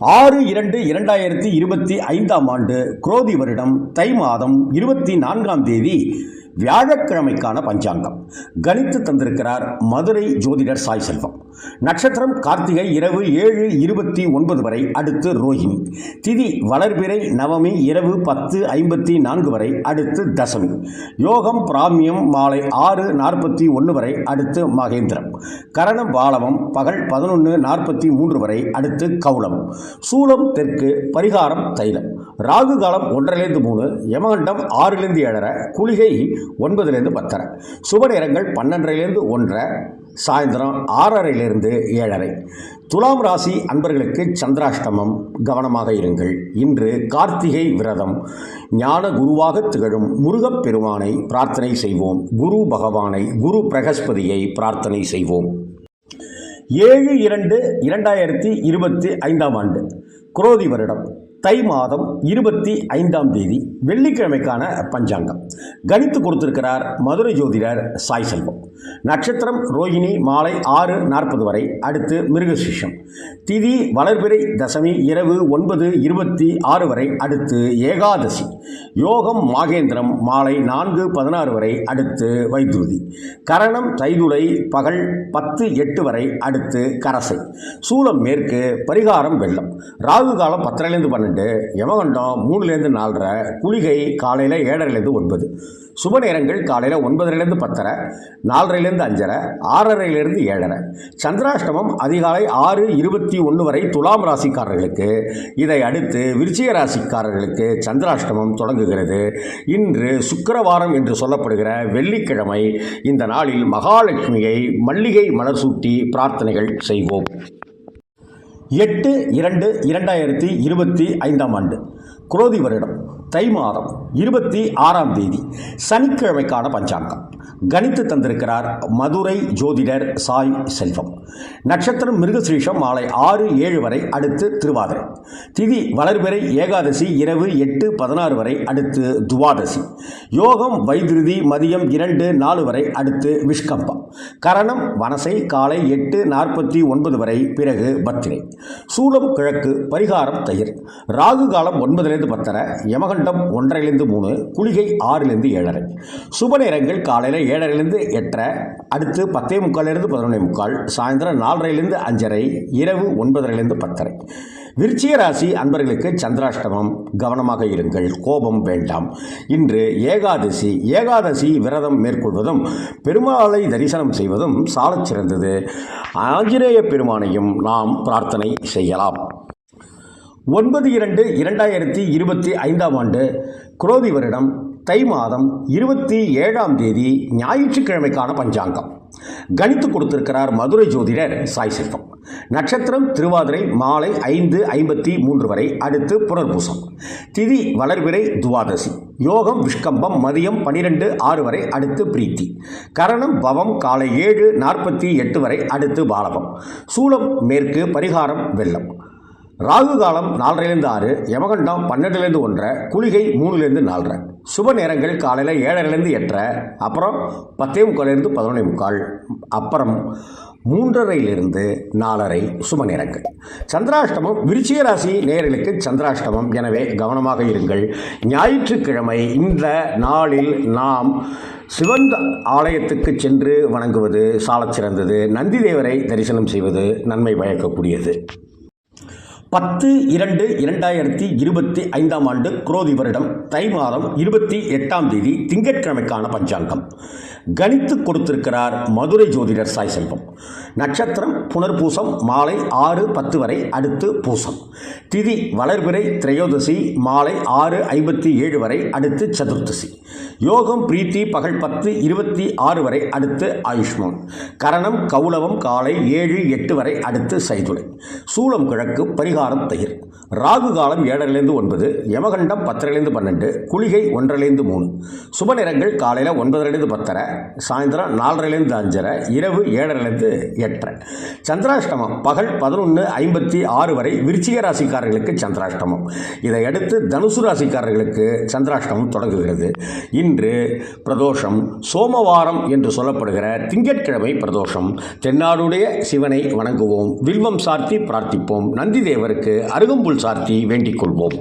ஆறு இரண்டு இரண்டாயிரத்தி இருபத்தி ஐந்தாம் ஆண்டு குரோதி வருடம் தை மாதம் இருபத்தி நான்காம் தேதி வியாழக்கிழமைக்கான பஞ்சாங்கம். கணித்து தந்திருக்கிறார் மதுரை ஜோதிடர் சாய் செல்வம். நட்சத்திரம் கார்த்திகை இரவு ஏழு இருபத்தி ஒன்பது வரை அடுத்து ரோஹிணி. திதி வளர்பிறை நவமி இரவு பத்து ஐம்பத்தி நான்கு வரை அடுத்து தசமி. யோகம் பிராமியம் மாலை ஆறு நாற்பத்தி ஒன்று வரை அடுத்து மகேந்திரம். கரணம் பாலவம் பகல் பதினொன்று நாற்பத்தி மூன்று வரை அடுத்து கௌளம். சூலம் தெற்கு பரிகாரம் தைலம். ராகு காலம் ஒன்றிலிருந்து மூணு யமகண்டம் ஆறிலிருந்து ஏழரை குளிகை ஒன்பதுலேருந்து பத்தரை. சுப நேரங்கள் பன்னெண்டரைலேருந்து ஒன்றரை சாயந்தரம் ஆறரையிலிருந்து ஏழரை. துலாம் ராசி அன்பர்களுக்கு சந்திராஷ்டமம். கவனமாக இருங்கள். இன்று கார்த்திகை விரதம். ஞான குருவாக திகழும். முருகப் பெருமானை பிரார்த்தனை செய்வோம். குரு பகவானை குரு பிரகஸ்பதியை பிரார்த்தனை செய்வோம். ஏழு இரண்டு இரண்டாயிரத்தி இருபத்தி ஐந்தாம் ஆண்டு. குரோதி வருடம். தை மாதம் இருபத்தி ஐந்தாம் தேதி வெள்ளிக்கிழமைக்கான பஞ்சாங்கம். கணித்து கொடுத்திருக்கிறார் மதுரை ஜோதிடர் சாய் செல்வம். நட்சத்திரம் ரோகிணி மாலை ஆறு நாற்பது வரை. அடுத்து மிருகசிஷம். திதி வளர்பிறை தசமி இரவு ஒன்பது இருபத்தி ஆறு வரை. அடுத்து ஏகாதசி. யோகம் மாகேந்திரம் மாலை நான்கு பதினாறு வரை. அடுத்து வைத்துருதி கரணம் தைதுளை பகல் பத்து எட்டு வரை. அடுத்து கரசை. சூலம் மேற்கு பரிகாரம் வெள்ளம். ராகு காலம் பத்திரிலிருந்து பன்னெண்டு. யமகண்டம் மூணுலேருந்து நாலரை குளிகை காலையில் ஏழரைலேருந்து ஒன்பது. சுப நேரங்கள் காலையில் ஒன்பதுலேருந்து பத்தரை நாலரைலேருந்து அஞ்சரை ஆறரைலேருந்து ஏழரை. சந்திராஷ்டமம் அதிகாலை ஆறு இருபத்தி ஒன்று வரை துலாம் ராசிக்காரர்களுக்கு. இதை அடுத்து விருச்சிக ராசிக்காரர்களுக்கு சந்திராஷ்டமம் தொடங்குகிறது. இன்று சுக்கரவாரம் என்று சொல்லப்படுகிற வெள்ளிக்கிழமை இந்த நாளில் மகாலட்சுமியை மல்லிகை மலர் சூட்டி பிரார்த்தனைகள் செய்வோம். எட்டு இரண்டு இரண்டாயிரத்தி இருபத்தி ஐந்தாம் ஆண்டு. குரோதி வருடம் தை மாதம் இருபத்தி ஆறாம் தேதி சனிக்கிழமைக்கான பஞ்சாங்கம். கணித்து தந்திருக்கிறார் மதுரை ஜோதிடர் சாய் செல்வம். நட்சத்திரம் மிருகசீஷம் மாலை ஆறு ஏழு வரை அடுத்து திருவாதிரை. திதி வளர்பிறை ஏகாதசி இரவு எட்டு பதினாறு வரை அடுத்து துவாதசி. யோகம் வைத்திருதி மதியம் இரண்டு நாலு வரை அடுத்து விஷ்கம்பம். கரணம் வனசை காலை எட்டு நாற்பத்தி ஒன்பது வரை பிறகு பத்திரை. சூலம் கிழக்கு பரிகாரம் தயிர். ராகு காலம் ஒன்பதுலேருந்து பத்தரை யமகண்டம் ஒன்றரைலேருந்து மூணு குளிகை ஆறிலிருந்து ஏழரை. சுப நேரங்கள் காலையில் ஏழரைலேருந்து எட்டரை அடுத்து பத்தே முக்காலிலிருந்து பதினொன்றே முக்கால் சாயந்தரம் நாலரைலேருந்து அஞ்சரை இரவு ஒன்பதரைலேருந்து பத்தரை. விருச்சிக ராசி அன்பர்களுக்கு சந்திராஷ்டமம் கவனமாக இருங்கள் கோபம் வேண்டாம். இன்று ஏகாதசி ஏகாதசி விரதம் மேற்கொள்வதும் பெருமாளை தரிசனம் செய்வதும் சாலச் சிறந்தது. ஆஞ்சநேய பெருமானையும் நாம் பிரார்த்தனை செய்யலாம். ஒன்பது இரண்டு இரண்டாயிரத்தி இருபத்தி ஐந்தாம் ஆண்டு குரோதி வருடம் தை மாதம் இருபத்தி ஏழாம் தேதி ஞாயிற்றுக்கிழமைக்கான பஞ்சாங்கம். கணித்து கொடுத்திருக்கிறார் மதுரை ஜோதிடர் சாய் செல்வம். நட்சத்திரம் திருவாதிரை மாலை ஐந்து ஐம்பத்தி மூன்று வரை அடுத்து புனர்பூசம். திதி வளர்விரை துவாதசி. யோகம் விஷ்கம்பம் மதியம் பனிரெண்டு ஆறு வரை அடுத்து பிரீத்தி. கரணம் பவம் காலை ஏழு நாற்பத்தி எட்டு வரை அடுத்து பாலகம் சூலம் மேற்கு பரிகாரம் வெள்ளம். ராகு காலம் நாலரைலேருந்து ஆறு யமகண்டம் பன்னெண்டுலேருந்து ஒன்றரை குளிகை மூணுலேருந்து நாலரை. சுப நேரங்கள் காலையில் ஏழரைலேருந்து எட்டரை அப்புறம் பத்தே முக்காலேருந்து பதினொன்றே முக்கால் அப்புறம் மூன்றரையிலிருந்து நாலரை சுப நேரங்கள். சந்திராஷ்டமம் விருச்சிக ராசி நேர்களுக்கு சந்திராஷ்டமம். எனவே கவனமாக இருங்கள். ஞாயிற்றுக்கிழமை இந்த நாளில் நாம் சிவன் ஆலயத்துக்கு சென்று வணங்குவது சாலச் சிறந்தது நந்தி தேவரை தரிசனம் செய்வது நன்மை பயக்கக்கூடியது. பத்து இரண்டு இரண்டாயிரத்தி இருபத்தி ஐந்தாம் ஆண்டு குரோதி வருடம் தை மாதம் இருபத்தி எட்டாம் தேதி திங்கட்கிழமைக்கான பஞ்சாங்கம். கணித்து கொடுத்திருக்கிறார் மதுரை ஜோதிடர் சாய் செல்வம். நட்சத்திரம் புனர்பூசம் மாலை ஆறு பத்து வரை அடுத்து பூசம். திதி வளர்பிறை திரையோதசி மாலை ஆறு ஐம்பத்தி ஏழு வரை அடுத்து சதுர்த்தசி. யோகம் பிரீத்தி பகல் பத்து இருபத்தி ஆறு வரை அடுத்து ஆயுஷ்மான். கரணம் கௌலவம் காலை ஏழு எட்டு வரை அடுத்து சைதுளை. சூளம் கிழக்கு பரிகாரம் தயிர். ராகு காலம் ஏழரைலேருந்து ஒன்பது யமகண்டம் பத்தரைலேருந்து பன்னெண்டு குளிகை ஒன்றரைலேருந்து மூணு. சுப நேரங்கள் காலையில் ஒன்பதரைலேருந்து பத்தரை சாயந்தரம் நாலரைலேருந்து அஞ்சரை இரவு ஏழரைலேருந்து எட்டரை. சந்திராஷ்டமம் பகல் பதினொன்று ஐம்பத்தி ஆறு வரை விருச்சிக ராசிக்காரர்களுக்கு சந்திராஷ்டமம். இதையடுத்து தனுசு ராசிக்காரர்களுக்கு சந்திராஷ்டமம் தொடங்குகிறது. இன்று பிரதோஷம் சோமவாரம் என்று சொல்லப்படுகிற திங்கட்கிழமை பிரதோஷம். தென்னாடுடைய சிவனை வணங்குவோம். வில்வம் சார்த்தி பிரார்த்திப்போம். நந்தி தேவரை இறைவருக்கு அருகம்புல் சார்த்தி வேண்டிக் கொள்வோம்.